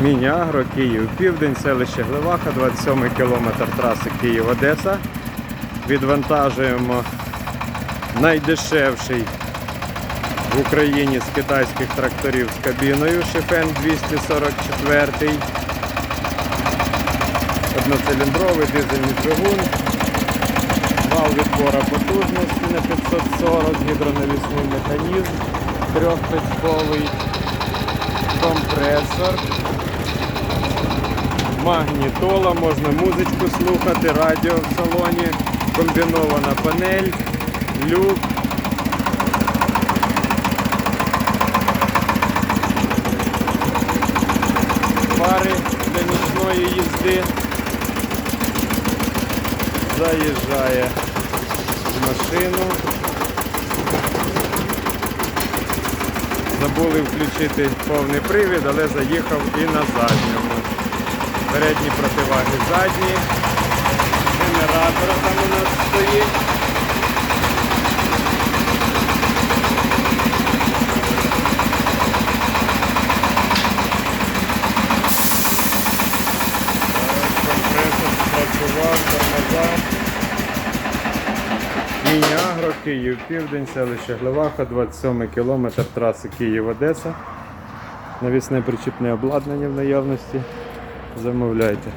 Міні-Агро, Київ, Південь, селище Глеваха, 27 кілометр траси Київ-Одеса. Відвантажуємо найдешевший в Україні з китайських тракторів з кабіною Шифен 244. Одноциліндровий дизельний двигун. Вал відбора потужності на 540, гідронавісний механізм, трьохпечковий компресор, магнітола, можна музичку слухати, радіо в салоні, комбінована панель, люк. Фари для нічної їзди. Заїжджає в машину. Забули включити повний привід, але заїхав і на задньому. Передні противаги задні. Генератор там у нас стоїть. Компресор спрацював, тормоза. Міні-Агро, Київ, Південь, селище Глеваха, 27 кілометр траси Київ-Одеса. Навісне причіпне обладнання в наявності. Замовляйте.